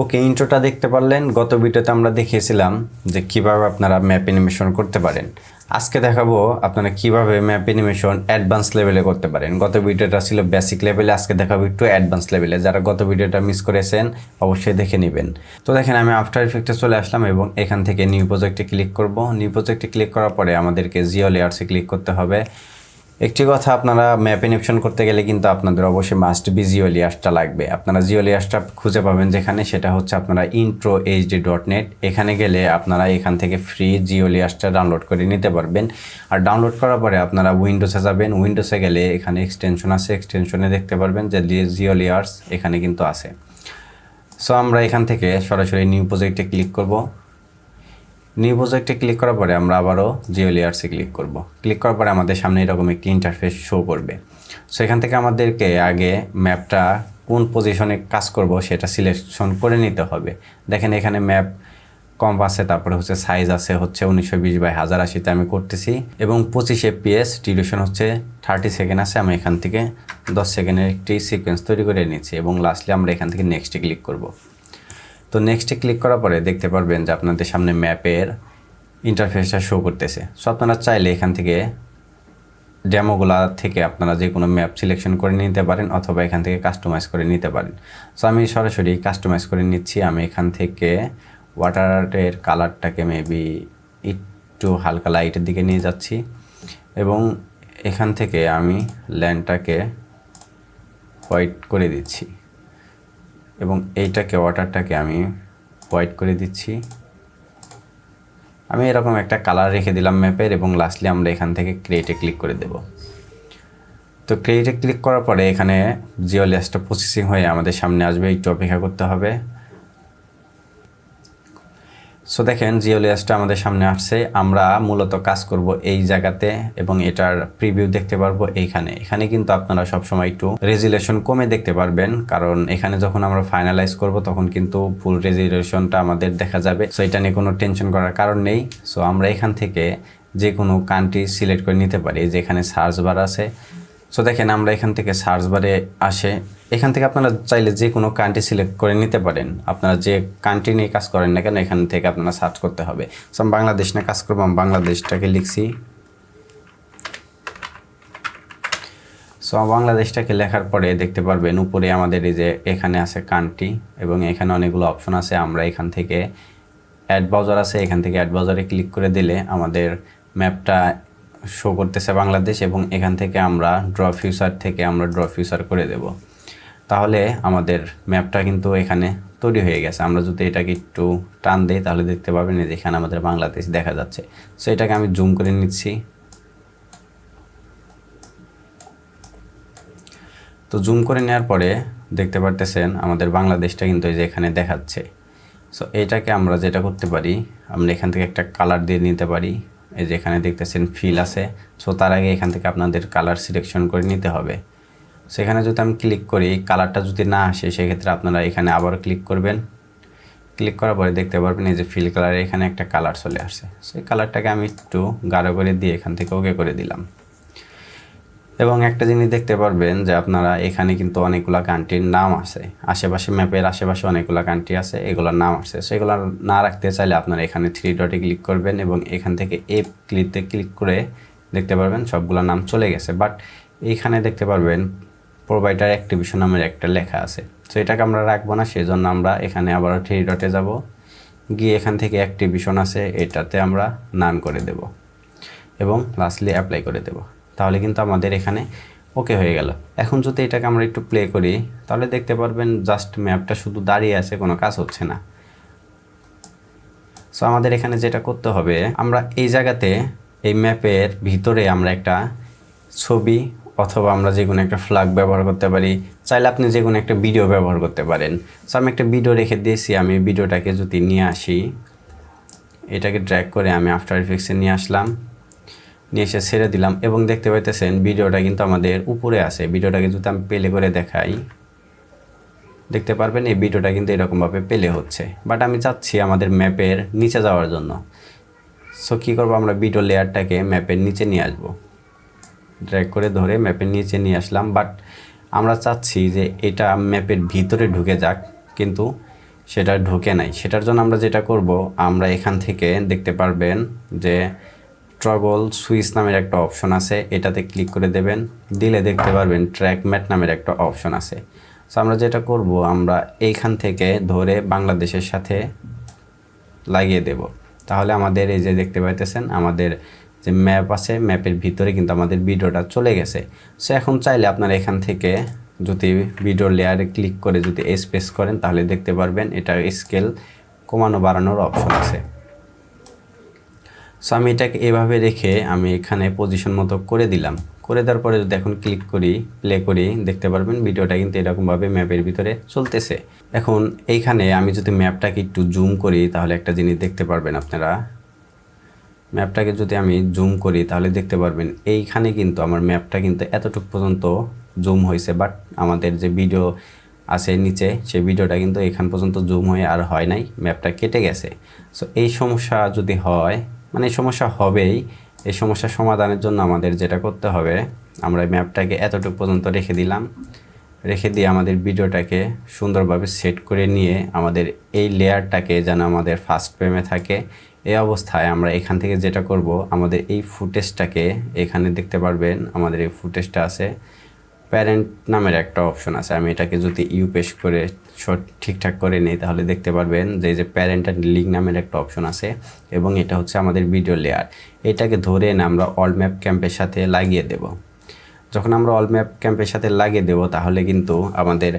ওকে ইন্ট্রোটা দেখতে পারলেন, গত ভিডিওতে আমরা দেখিয়েছিলাম যে কীভাবে আপনারা ম্যাপ অ্যানিমেশন করতে পারেন। আজকে দেখাবো আপনারা কীভাবে ম্যাপ অ্যানিমেশন অ্যাডভান্স লেভেলে করতে পারেন। গত ভিডিওটা ছিল বেসিক লেভেলে আজকে দেখাবো একটু অ্যাডভান্স লেভেলে যারা গত ভিডিওটা মিস করেছেন, অবশ্যই দেখে নেবেন। তো দেখেন, আমি আফটার ইফেক্টে চলে আসলাম এবং এখান থেকে নিউ প্রজেক্টে ক্লিক করব। নিউ প্রজেক্টে ক্লিক করার পরে আমাদেরকে জিও লেয়ার্সে ক্লিক করতে হবে। একটি কথা আপনারা ম্যাপ অ্যানিমেশন করতে গেলে কিন্তু আপনাদের অবশ্যই মাস্ট বি জিও লিয়াসটা লাগবে। আপনারা জিও লিয়াসটা খুঁজে পাবেন যেখানে, সেটা হচ্ছে আপনারা ইন্ট্রো এইচডি ডট নেট এখানে গেলে আপনারা এখান থেকে ফ্রি জিও লিয়াসটা ডাউনলোড করে নিতে পারবেন। আর ডাউনলোড করার পরে আপনারা উইন্ডোজে যাবেন। উইন্ডোজে গেলে এখানে এক্সটেনশন আছে। এক্সটেনশনে দেখতে পারবেন যে জিও লিয়ার্স এখানে কিন্তু আছে। সো আমরা এখান থেকে সরাসরি নিউ প্রজেক্টে ক্লিক করব। নিউ প্রজেক্টে ক্লিক করার পরে আমরা আবারও জিও লেয়ার্সে ক্লিক করব। ক্লিক করার পরে আমাদের সামনে এরকম একটি ইন্টারফেস শো করবে। সো এখান থেকে আমাদেরকে আগে ম্যাপটা কোন পজিশনে কাজ করব সেটা সিলেকশন করে নিতে হবে। দেখেন এখানে ম্যাপ কম আছে, তারপরে হচ্ছে সাইজ আছে, হচ্ছে উনিশশো বিশ বাই হাজার আশিতে আমি করতেছি। এবং পঁচিশ এফপিএস ডিউরেশন হচ্ছে থার্টি সেকেন্ড আছে, আমি এখান থেকে দশ সেকেন্ডের একটি সিকোয়েন্স তৈরি করে নিচ্ছি। এবং লাস্টলি আমরা এখান থেকে নেক্সটে ক্লিক করব। তো নেক্সটে ক্লিক করার পরে দেখতে পারবেন যে আপনাদের সামনে ম্যাপের ইন্টারফেসটা শো করতেছে। সো আপনারা চাইলে এখান থেকে ডেমোগুলা থেকে আপনারা যে কোনো ম্যাপ সিলেকশন করে নিতে পারেন অথবা এখান থেকে কাস্টমাইজ করে নিতে পারেন। সো আমি সরাসরি কাস্টমাইজ করে নিচ্ছি। আমি এখান থেকে ওয়াটারের কালারটাকে মেবি একটু হালকা লাইটের দিকে নিয়ে যাচ্ছি এবং এখান থেকে আমি ল্যান্ডটাকে হোয়াইট করে দিচ্ছি। এবং এইটাকে ওয়াটারটাকে আমি হোয়াইট করে দিচ্ছি। আমি এরকম একটা কালার রেখে দিলাম ম্যাপের এবং লাস্টলি আমরা এখান থেকে ক্রিয়েটে ক্লিক করে দেব। তো ক্রিয়েটে ক্লিক করার পরে এখানে জিও লেসটা প্রসেসিং হয়ে আমাদের সামনে আসবে, একটু অপেক্ষা করতে হবে। সো দেখেন জিও লেয়ার্সটা আমাদের সামনে আসছে। আমরা মূলত কাজ করব এই জায়গাতে এবং এটার প্রিভিউ দেখতে পারব এইখানে। এখানে কিন্তু আপনারা সবসময় একটু রেজুলেশন কমে দেখতে পারবেন, কারণ এখানে যখন আমরা ফাইনালাইজ করব, তখন কিন্তু ফুল রেজুলেশনটা আমাদের দেখা যাবে। সো এটা নিয়ে কোনো টেনশন করার কারণ নেই। সো আমরা এখান থেকে যে কোনো কান্ট্রি সিলেক্ট করে নিতে পারি। যে এখানে সার্চ বার আছে। সো দেখেন, আমরা এখান থেকে সার্চ বারে আসে। এখান থেকে আপনারা চাইলে যে কোনো কান্ট্রি সিলেক্ট করে নিতে পারেন। আপনারা যে কান্ট্রি নিয়ে কাজ করেন না কেন, এখান থেকে আপনারা সার্চ করতে হবে। আমি বাংলাদেশ নিয়ে কাজ করব, আমি বাংলাদেশটাকে লিখছি। সো বাংলাদেশটাকে লেখার পরে দেখতে পারবেন, উপরে আমাদের এই যে এখানে আছে কান্ট্রি এবং এখানে অনেকগুলো অপশন আছে। আমরা এখান থেকে অ্যাড ব্রাউজার আছে, এখান থেকে অ্যাড ব্রাউজারে ক্লিক করে দিলে আমাদের ম্যাপটা শো করতেছে বাংলাদেশ এবং এখান থেকে আমরা ড্র ফিউচার থেকে আমরা ড্র ফিউচার করে দেব। তাহলে আমাদের ম্যাপটা কিন্তু এখানে তৈরি হয়ে গেছে। আমরা যদি এটাকে একটু টান দিই, তাহলে দেখতে পাবেন যে এখানে আমাদের বাংলাদেশ দেখা যাচ্ছে। সো এটাকে আমি জুম করে নিচ্ছি। তো জুম করে নেওয়ার পরে দেখতে পারতেছেন আমাদের বাংলাদেশটা কিন্তু এই যে এখানে দেখাচ্ছে। সো এটাকে আমরা যেটা করতে পারি, আমরা এখান থেকে একটা কালার দিয়ে নিতে পারি। এই যে এখানে দেখতেছেন ফিল আছে। সো তার আগে এখান থেকে আপনাদের কালার সিলেকশন করে নিতে হবে। সেখানে যদি আমি ক্লিক করি কালারটা যদি না আসে, সেক্ষেত্রে আপনারা এখানে আবার ক্লিক করবেন। ক্লিক করার পরে দেখতে পারবেন এই যে ফিল কালারে এখানে একটা কালার চলে আসছে। সেই কালারটাকে আমি একটু গাঢ় করে দিয়ে এখান থেকে ওকে করে দিলাম। এবং একটা জিনিস দেখতে পারবেন যে আপনারা এখানে কিন্তু অনেকগুলো কান্ট্রির নাম আছে। আশেপাশে ম্যাপের আশেপাশে অনেকগুলো কান্ট্রি আছে, এগুলোর নাম আছে। সেগুলো না রাখতে চাইলে আপনারা এখানে থ্রি ডটে ক্লিক করবেন এবং এখান থেকে এ ক্লিকতে ক্লিক করে দেখতে পারবেন সবগুলোর নাম চলে গেছে। বাট এইখানে দেখতে পারবেন প্রোভাইডার অ্যাক্টিভিশন নামের একটা লেখা আছে। তো এটাকে আমরা রাখব না সেই জন্য আমরা এখানে আবার থ্রি ডটে যাব। গিয়ে এখান থেকে অ্যাক্টিভিশন আছে, এটাতে আমরা নান করে দেব। এবং লাস্টলি অ্যাপ্লাই করে দেব। তাহলে কিন্তু আমাদের এখানে ওকে হয়ে গেল। এখন যদি এটাকে আমরা একটু প্লে করি, তাহলে দেখতে পারবেন জাস্ট ম্যাপটা শুধু দাঁড়িয়ে আছে, কোনো কাজ হচ্ছে না। সো আমাদের এখানে যেটা করতে হবে, আমরা এই জায়গাতে, এই ম্যাপের ভিতরে আমরা একটা ছবি অথবা আমরা যে কোনো একটা ফ্ল্যাগ ব্যবহার করতে পারি, চাইলে আপনি যে কোনো একটা ভিডিও ব্যবহার করতে পারেন। সো আমি একটা ভিডিও রেখে দিয়েছি, আমি ভিডিওটাকে যদি নিয়ে আসি, এটাকে ড্র্যাগ করে আমি আফটার ইফেক্টসে নিয়ে আসলাম, নিয়ে এসে ছেড়ে দিলাম এবং দেখতে পাইতেছেন ভিডিওটা কিন্তু আমাদের উপরে আছে। ভিডিওটাকে যদি আমি পেলে করে দেখাই, দেখতে পারবেন এই ভিডিওটা কিন্তু এরকমভাবে পেলে হচ্ছে। বাট আমি চাচ্ছি আমাদের ম্যাপের নিচে যাওয়ার জন্য। সো কী করব? আমরা ভিডিও লেয়ারটাকে ম্যাপের নিচে নিয়ে আসব। ড্র্যাগ করে ধরে ম্যাপের নিচে নিয়ে আসলাম বাট আমরা চাচ্ছি যে এটা ম্যাপের ভিতরে ঢুকে যাক, কিন্তু সেটা ঢুকে নাই। সেটার জন্য আমরা যেটা করব, আমরা এখান থেকে দেখতে পারবেন যে ট্রগল সুইচ নামের একটা অপশন আছে, এটাতে ক্লিক করে দেবেন, দিলে দেখতে পারবেন ট্র্যাক ম্যাট নামের একটা অপশন আছে। সো আমরা যেটা করব, আমরা এইখান থেকে ধরে বাংলাদেশের সাথে লাগিয়ে দেব। তাহলে আমাদের এই যে দেখতে পাইতেছেন, আমাদের যে ম্যাপ আছে ম্যাপের ভিতরে কিন্তু আমাদের ভিডিওটা চলে গেছে। সো এখন চাইলে আপনারা এখান থেকে যদি ভিডিও লেয়ারে ক্লিক করে যদি স্পেস করেন, তাহলে দেখতে পারবেন এটা স্কেল কমানো বাড়ানোর অপশন আছে। সো আমি এটাকে এভাবে রেখে আমি এখানে পজিশন মতো করে দিলাম। করে দেওয়ার পরে যদি এখন ক্লিক করি প্লে করি, দেখতে পারবেন ভিডিওটা কিন্তু এরকমভাবে ম্যাপের ভিতরে চলতেছে। এখন এইখানে আমি যদি ম্যাপটাকে একটু জুম করি, তাহলে একটা জিনিস দেখতে পারবেন আপনারা। ম্যাপটাকে যদি আমি জুম করি, তাহলে দেখতে পারবেন এইখানে কিন্তু আমার ম্যাপটা কিন্তু এতটুকু পর্যন্ত জুম হয়েছে বাট আমাদের যে ভিডিও আছে নিচে, সেই ভিডিওটা কিন্তু এখান পর্যন্ত জুম হয়ে আর হয় নাই, ম্যাপটা কেটে গেছে। সো এই সমস্যা যদি হয় মানে সমস্যা হবেই, এই সমস্যা সমাধানের জন্য আমাদের যেটা করতে হবে, আমরা ম্যাপটাকে এতটুকু পর্যন্ত রেখে দিলাম। রেখে দিয়ে আমাদের ভিডিওটাকে সুন্দরভাবে সেট করে নিয়ে আমাদের এই লেয়ারটাকে যেন আমাদের ফার্স্ট ফ্রেমে থাকে। এই অবস্থায় আমরা এখান থেকে যেটা করব, আমাদের এই ফুটেজটাকে এখানে দেখতে পারবেন, আমাদের এই ফুটেজটা আছে। প্যারেন্ট নামের একটা অপশন আছে, আমি এটাকে যদি ইউ পেশ করে ঠিকঠাক করে নিই, তাহলে দেখতে পারবেন যে যে প্যারেন্ট অ্যান্ড লিঙ্ক নামের একটা অপশন আছে, এবং এটা হচ্ছে আমাদের ভিডিও লেয়ার এটাকে ধরে এনে আমরা অল ম্যাপ ক্যাম্পের সাথে লাগিয়ে দেব। যখন আমরা অল ম্যাপ ক্যাম্পের সাথে লাগিয়ে দেব, তাহলে কিন্তু আমাদের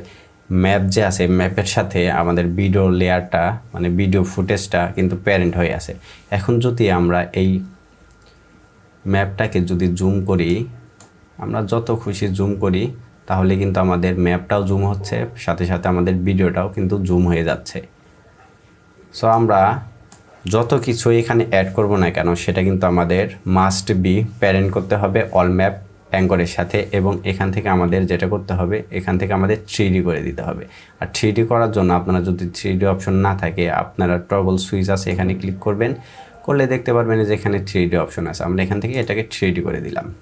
ম্যাপ যে আছে ম্যাপের সাথে আমাদের ভিডিও লেয়ারটা মানে ভিডিও ফুটেজটা কিন্তু প্যারেন্ট হয়ে আছে। এখন যদি আমরা এই ম্যাপটাকে যদি জুম করি, আমরা যত খুশি জুম করি, তাহলে কিন্তু আমাদের ম্যাপটাও জুম হচ্ছে, সাথে সাথে আমাদের ভিডিওটাও কিন্তু জুম হয়ে যাচ্ছে। সো আমরা যত কিছু এখানে অ্যাড করব না কেন, সেটা কিন্তু আমাদের মাস্ট বি প্যারেন্ট করতে হবে অল ম্যাপ অ্যাঙ্করের সাথে এবং এখান থেকে আমাদের যেটা করতে হবে, এখান থেকে আমাদের থ্রি করে দিতে হবে। আর থ্রি করার জন্য আপনারা যদি থ্রি অপশন না থাকে, আপনারা ট্রবল সুইচ আছে, এখানে ক্লিক করবেন। করলে দেখতে পারবেন যে এখানে থ্রি অপশন আছে। আমরা এখান থেকে এটাকে থ্রি করে দিলাম।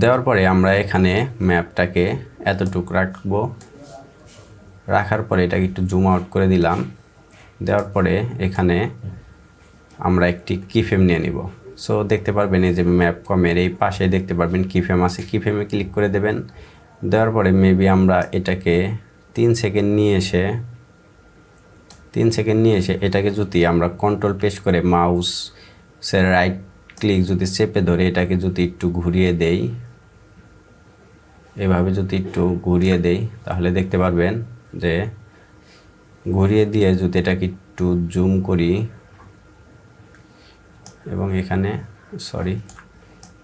দেওয়ার পরে আমরা এখানে ম্যাপটাকে এতটুক রাখব। রাখার পরে এটাকে একটু জুম আউট করে দিলাম। দেওয়ার পরে এখানে আমরা একটি কিফেম নিয়ে নিব। সো দেখতে পারবেন এই যে ম্যাপ কমের এই পাশে দেখতে পারবেন কিফেম আছে। কিফেমে ক্লিক করে দেবেন। দেওয়ার পরে মেবি আমরা এটাকে তিন সেকেন্ড নিয়ে এসে, তিন সেকেন্ড নিয়ে এসে এটাকে যদি আমরা কন্ট্রোল পেশ করে মাউস সে রাইট ক্লিক যদি চেপে ধরে, এটাকে যদি একটু ঘুরিয়ে দেই, এভাবে যদি একটু ঘুরিয়ে দেই, তাহলে দেখতে পারবেন যে ঘুরিয়ে দিয়ে যদি এটাকে একটু জুম করি এবং এখানে সরি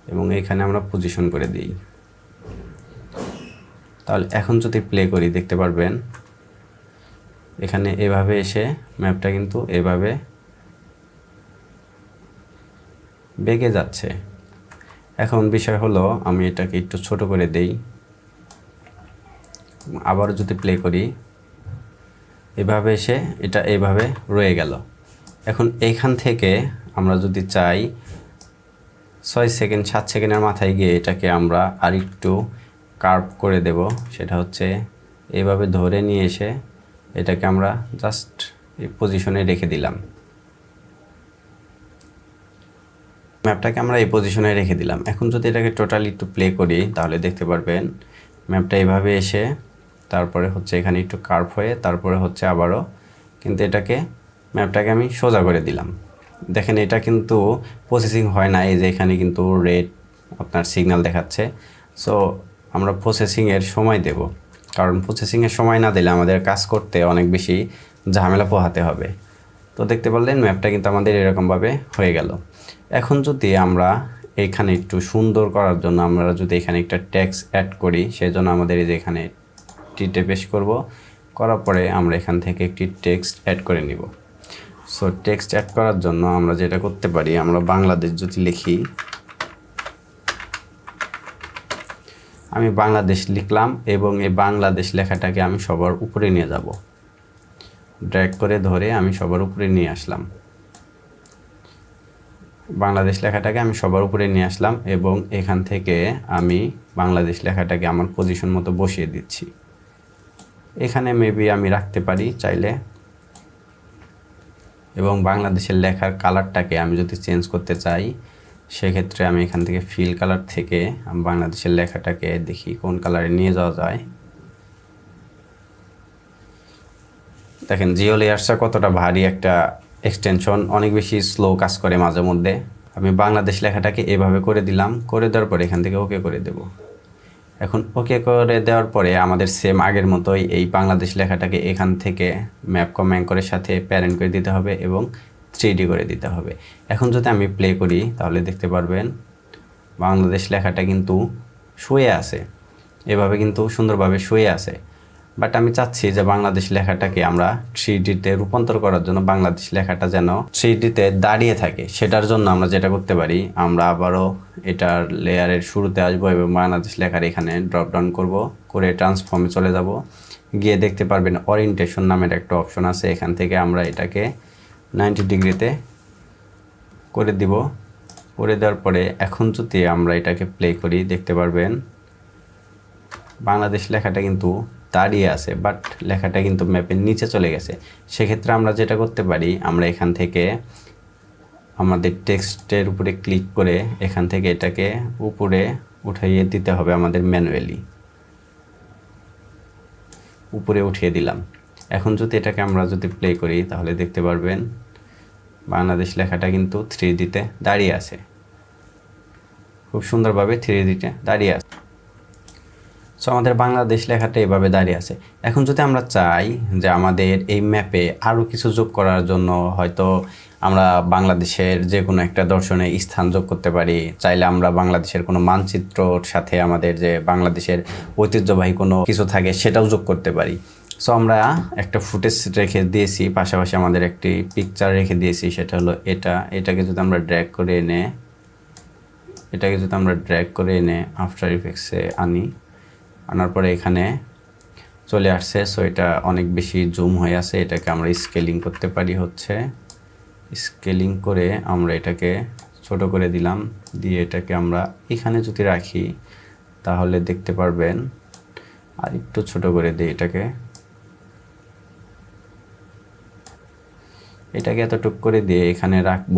এবং এখানে আমরা পজিশন করে দিই। তাহলে এখন যদি প্লে করি, দেখতে পারবেন, এখানে এভাবে এসে ম্যাপটা কিন্তু এভাবে বেগে যাচ্ছে। এখন বিষয় হলো, আমি এটাকে একটু ছোট করে দেই। আবার যদি প্লে করি, এভাবে এসে এটা এইভাবে রয়ে গেল। এখন এইখান থেকে আমরা যদি চাই ছয় সেকেন্ড, সাত সেকেন্ডের মাথায় গিয়ে এটাকে আমরা আর একটু কার্ভ করে দেব। সেটা হচ্ছে এভাবে ধরে নিয়ে এসে এটাকে আমরা জাস্ট এই পজিশনে রেখে দিলাম। ম্যাপটাকে আমরা এই পজিশনে রেখে দিলাম। এখন যদি এটাকে টোটালি একটু প্লে করি, তাহলে দেখতে পারবেন ম্যাপটা এইভাবে এসে তারপরে হচ্ছে এখানে একটু কার্ভ হয়ে তারপরে হচ্ছে আবারও কিন্তু এটাকে ম্যাপটাকে আমি সোজা করে দিলাম। দেখেন, এটা কিন্তু প্রসেসিং হয় না। এই যে এখানে কিন্তু রেড আপনার সিগন্যাল দেখাচ্ছে। সো আমরা প্রসেসিংয়ের সময় দেব। কারণ প্রসেসিংয়ের সময় না দিলে আমাদের কাজ করতে অনেক বেশি ঝামেলা পোহাতে হবে। তো দেখতে পারলেন ম্যাপটা কিন্তু আমাদের এরকমভাবে হয়ে গেল। এখন যদি আমরা এখানে একটু সুন্দর করার জন্য আমরা যদি এখানে একটা ট্যাক্স অ্যাড করি সেই জন্য আমাদের এই যে এখানে টিটে পেশ করব। করার পরে আমরা এখান থেকে একটি টেক্সট অ্যাড করে নিব। সো টেক্সট অ্যাড করার জন্য আমরা যেটা করতে পারি, আমরা বাংলাদেশ যদি লিখি, আমি বাংলাদেশ লিখলাম এবং এই বাংলাদেশ লেখাটাকে আমি সবার উপরে নিয়ে যাব। ড্র্যাগ করে ধরে আমি সবার উপরে নিয়ে আসলাম। বাংলাদেশ লেখাটাকে আমি সবার উপরে নিয়ে আসলাম এবং এখান থেকে আমি বাংলাদেশ লেখাটাকে আমার পজিশন মতো বসিয়ে দিচ্ছি। এখানে মেবি আমি রাখতে পারি, চাইলে এবং বাংলাদেশের লেখার কালারটাকে আমি যদি চেঞ্জ করতে চাই, সেক্ষেত্রে আমি এখান থেকে ফিল কালার থেকে আমি বাংলাদেশের লেখাটাকে দেখি কোন কালারে নিয়ে যাওয়া যায়। দেখেন জিও লেয়ার্সটা কতটা ভারী একটা এক্সটেনশন অনেক বেশি স্লো কাজ করে মাঝে মধ্যে। আমি বাংলাদেশ লেখাটাকে এভাবে করে দিলাম, করে দেওয়ার পরে এখান থেকে ওকে করে দেব। এখন ওকে করে দেওয়ার পরে আমাদের সেম আগের মতোই এই বাংলাদেশ লেখাটাকে এখান থেকে ম্যাপ কম অ্যাঙ্করের সাথে প্যারেন্ট করে দিতে হবে এবং থ্রি করে দিতে হবে। এখন যদি আমি প্লে করি, তাহলে দেখতে পারবেন বাংলাদেশ লেখাটা কিন্তু শুয়ে আছে। এভাবে কিন্তু সুন্দরভাবে শুয়ে আছে। বাট আমি চাচ্ছি যে বাংলাদেশ লেখাটাকে আমরা থ্রি ডিতে রূপান্তর করার জন্য বাংলাদেশ লেখাটা যেন থ্রি ডিতে দাঁড়িয়ে থাকে। সেটার জন্য আমরা যেটা করতে পারি, আমরা আবারও এটার লেয়ারের শুরুতে আসব এবং বাংলাদেশ লেখার এখানে ড্রপ ডাউন করব, করে ট্রান্সফর্মে চলে যাব। গিয়ে দেখতে পারবেন অরিয়েন্টেশন নামের একটা অপশন আছে, এখান থেকে আমরা এটাকে নাইনটি ডিগ্রিতে করে দিব। করে দেওয়ার পরে এখন যদি আমরা এটাকে প্লে করি, দেখতে পারবেন বাংলাদেশ লেখাটা কিন্তু দাঁড়িয়ে আছে বাট লেখাটা কিন্তু ম্যাপের নিচে চলে গেছে। সেক্ষেত্রে আমরা যেটা করতে পারি, আমরা এখান থেকে আমাদের টেক্সটের উপরে ক্লিক করে এখান থেকে এটাকে উপরে উঠাইয়ে দিতে হবে আমাদের ম্যানুয়ালি উপরে উঠিয়ে দিলাম। এখন যদি এটাকে আমরা যদি প্লে করি, তাহলে দেখতে পারবেন বাংলাদেশ লেখাটা কিন্তু থ্রি দিতে দাঁড়িয়ে আছে। খুব সুন্দরভাবে থ্রি দিতে দাঁড়িয়ে আছে। সো আমাদের বাংলাদেশ লেখাটা এভাবে দাঁড়িয়ে আছে। এখন যদি আমরা চাই যে আমাদের এই ম্যাপে আরও কিছু যোগ করার জন্য হয়তো আমরা বাংলাদেশের যে কোনো একটা দর্শনে স্থান যোগ করতে পারি, চাইলে আমরা বাংলাদেশের কোনো মানচিত্রর সাথে আমাদের যে বাংলাদেশের ঐতিহ্যবাহী কোনো কিছু থাকে সেটাও যোগ করতে পারি। সো আমরা একটা ফুটেজ রেখে দিয়েছি, পাশাপাশি আমাদের একটি পিকচার রেখে দিয়েছি, সেটা হলো এটা। এটাকে যদি আমরা ড্র্যাগ করে এনে, এটাকে যদি আমরা ড্র্যাগ করে এনে আফটার ইফেক্টসে আনি আনার পরে এখানে চলে আসছে। সো এটা অনেক বেশি জুম হয়ে আছে। এটাকে আমরা স্কেলিং করতে পারি হচ্ছে। স্কেলিং করে আমরা এটাকে ছোট করে দিলাম। দিয়ে এটাকে আমরা এখানে যদি রাখি, তাহলে দেখতে পারবেন আর একটু ছোট করে দিই এটাকে। এটাকে এতটুক করে দিয়ে এখানে রাখব।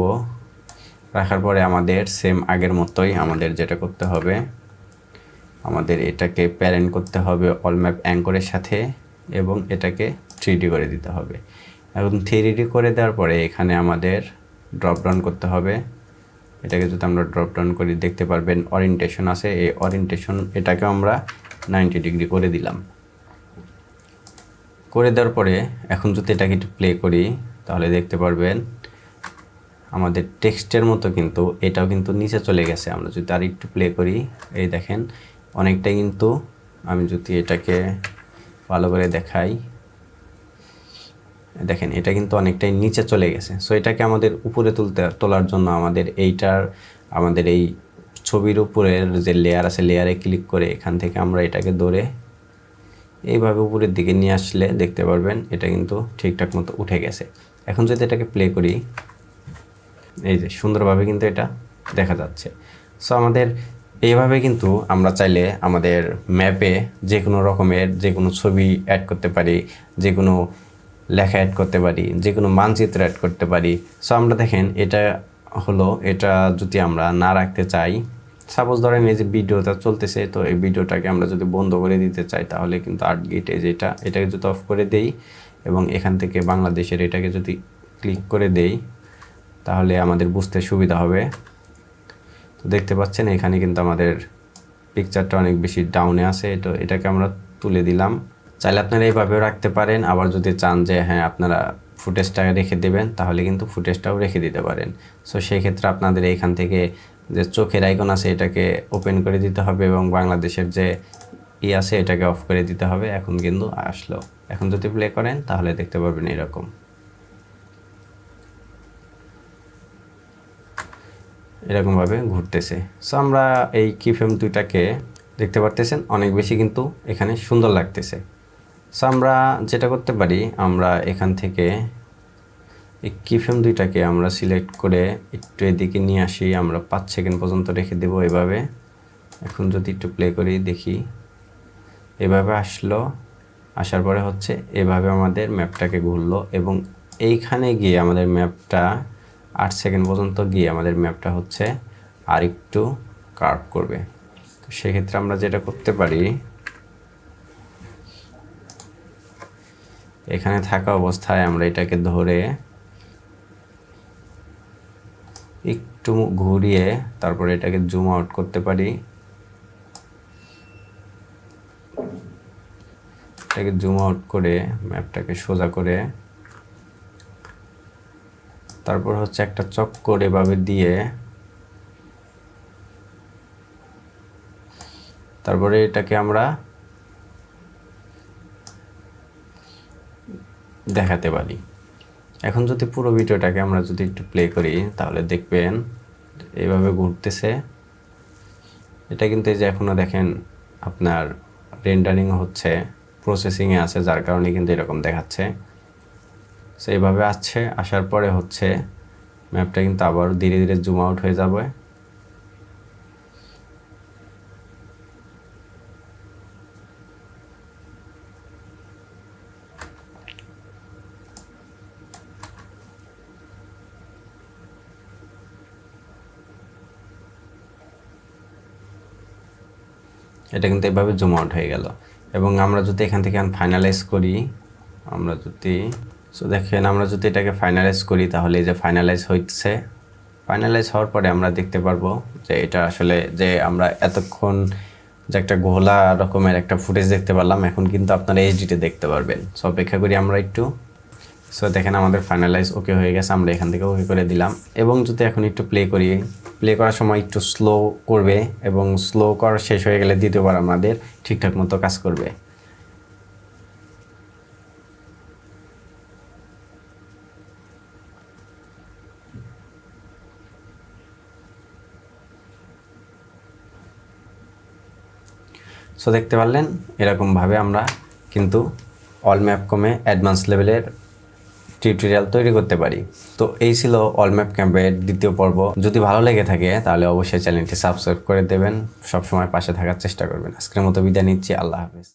রাখার পরে আমাদের সেম আগের মতোই আমাদের যেটা করতে হবে আমাদের এটাকে প্যারেন্ট করতে হবে অল ম্যাপ অ্যাঙ্করের সাথে এবং এটাকে থ্রি করে দিতে হবে। এবং থ্রি করে দেওয়ার পরে এখানে আমাদের ড্রপ ডাউন করতে হবে। এটাকে যদি আমরা ড্রপ ডাউন করি, দেখতে পারবেন অরিয়েন্টেশন আছে। এই অরিয়েন্টেশন এটাকে আমরা নাইনটি ডিগ্রি করে দিলাম। করে দেওয়ার পরে এখন যদি এটাকে একটু প্লে করি, তাহলে দেখতে পারবেন আমাদের টেক্সটের মতো কিন্তু এটাও কিন্তু নিচে চলে গেছে। আমরা যদি আর একটু প্লে করি, এই দেখেন অনেকটাই কিন্তু আমি যদি এটাকে ভালো করে দেখাই। দেখেন, এটা কিন্তু অনেকটাই নিচে চলে গেছে। সো এটাকে আমাদের উপরে তুলতে, তোলার জন্য আমাদের এইটার, আমাদের এই ছবির উপরের যে লেয়ার আছে লেয়ারে ক্লিক করে এখান থেকে আমরা এটাকে ধরে এইভাবে উপরের দিকে নিয়ে আসলে দেখতে পারবেন, এটা কিন্তু ঠিকঠাক মতো উঠে গেছে। এখন যদি এটাকে প্লে করি, এই যে সুন্দরভাবে কিন্তু এটা দেখা যাচ্ছে। সো আমাদের এইভাবে কিন্তু আমরা চাইলে আমাদের ম্যাপে যে কোনো রকমের যে কোনো ছবি অ্যাড করতে পারি যে কোনো লেখা অ্যাড করতে পারি যে কোনো মানচিত্র অ্যাড করতে পারি। সো আমরা দেখেন এটা হলো, এটা যদি আমরা না রাখতে চাই সাপোজ ধরেন এই যে ভিডিওটা চলতেছে, তো এই ভিডিওটাকে আমরা যদি বন্ধ করে দিতে চাই, তাহলে কিন্তু আর্ট গেটে যেটা এটাকে যদি অফ করে দেই এবং এখান থেকে বাংলাদেশের এটাকে যদি ক্লিক করে দেই, তাহলে আমাদের বুঝতে সুবিধা হবে। দেখতে পাচ্ছেন, এখানে কিন্তু আমাদের পিকচারটা অনেক বেশি ডাউনে আছে, তো এটাকে আমরা তুলে দিলাম। চাইলে আপনারা এইভাবেও রাখতে পারেন, আবার যদি চান যে হ্যাঁ আপনারা ফুটেজটা রেখে দেবেন, তাহলে কিন্তু ফুটেজটাও রেখে দিতে পারেন। সো সেই ক্ষেত্রে আপনাদের এইখান থেকে যে চোখের আইকন আছে, এটাকে ওপেন করে দিতে হবে এবং বাংলাদেশের যে ই আছে, এটাকে অফ করে দিতে হবে। এখন কিন্তু আসলো। এখন যদি প্লে করেন, তাহলে দেখতে পারবেন এরকম। এরকমভাবে ঘুরতেছে। সো আমরা এই কিফেম দুইটাকে দেখতে পারতেছেন, অনেক বেশি কিন্তু এখানে সুন্দর লাগতেছে। সো আমরা যেটা করতে পারি, আমরা এখান থেকে এই কিফেম দুইটাকে আমরা সিলেক্ট করে একটু এদিকে নিয়ে আসি, আমরা পাঁচ সেকেন্ড পর্যন্ত রেখে দেবো এভাবে। এখন যদি একটু প্লে করি, দেখি। এভাবে আসলো, আসার পরে হচ্ছে এভাবে আমাদের ম্যাপটাকে ঘুরলো এবং এইখানে গিয়ে আমাদের ম্যাপটা আট সেকেন্ড পর্যন্ত গিয়ে আমাদের ম্যাপটা হচ্ছে আর একটু কার্ভ করবে। তো সেক্ষেত্রে আমরা যেটা করতে পারি, এখানে থাকা অবস্থায় আমরা এটাকে ধরে একটু ঘুরিয়ে তারপরে এটাকে জুম আউট করতে পারি। এটাকে জুম আউট করে ম্যাপটাকে সোজা করে তারপর হচ্ছে একটা চক্কর এভাবে দিয়ে তারপরে এটাকে আমরা দেখাতে পারি। এখন যদি পুরো ভিডিওটাকে আমরা যদি একটু প্লে করি, তাহলে দেখবেন এইভাবে ঘুরতেছে। এটা কিন্তু এই যে এখনও দেখেন আপনার রেন্ডারিং হচ্ছে প্রসেসিংয়ে আছে, যার কারণে কিন্তু এরকম দেখাচ্ছে। সো এইভাবে আসছে, আসার পরে হচ্ছে ম্যাপটা কিন্তু আবার ধীরে ধীরে জুম আউট হয়ে যাবে। এটা কিন্তু এভাবে জুম আউট হয়ে গেল। এবং আমরা যদি এখান থেকে ফাইনালাইজ করি, আমরা যদি সো দেখেন, আমরা যদি এটাকে ফাইনালাইজ করি, তাহলে এই যে ফাইনালাইজ হচ্ছে ফাইনালাইজ হওয়ার পরে আমরা দেখতে পারব যে এটা আসলে যে আমরা এতক্ষণ যে একটা ঘোলা রকমের একটা ফুটেজ দেখতে পারলাম, এখন কিন্তু আপনারা এইচডিতে দেখতে পারবেন। সো অপেক্ষা করি আমরা একটু। সো দেখেন, আমাদের ফাইনালাইজ ওকে হয়ে গেছে, আমরা এখান থেকে ওকে করে দিলাম। এবং যদি এখন একটু প্লে করি প্লে করার সময় একটু স্লো করবে এবং স্লো করা শেষ হয়ে গেলে দ্বিতীয়বার আমাদের ঠিকঠাক মতো কাজ করবে। সো দেখতে পারলেন, এরকমভাবে আমরা কিন্তু অল ম্যাপ কমে অ্যাডভান্স লেভেলের টিউটোরিয়াল তৈরি করতে পারি। তো এই ছিল অল ম্যাপ ক্যাম্পের দ্বিতীয় পর্ব। যদি ভালো লেগে থাকে, তাহলে অবশ্যই চ্যানেলটি সাবস্ক্রাইব করে দেবেন। সবসময় পাশে থাকার চেষ্টা করবেন। আজকের মতো বিদায় নিচ্ছি। আল্লাহ হাফেজ।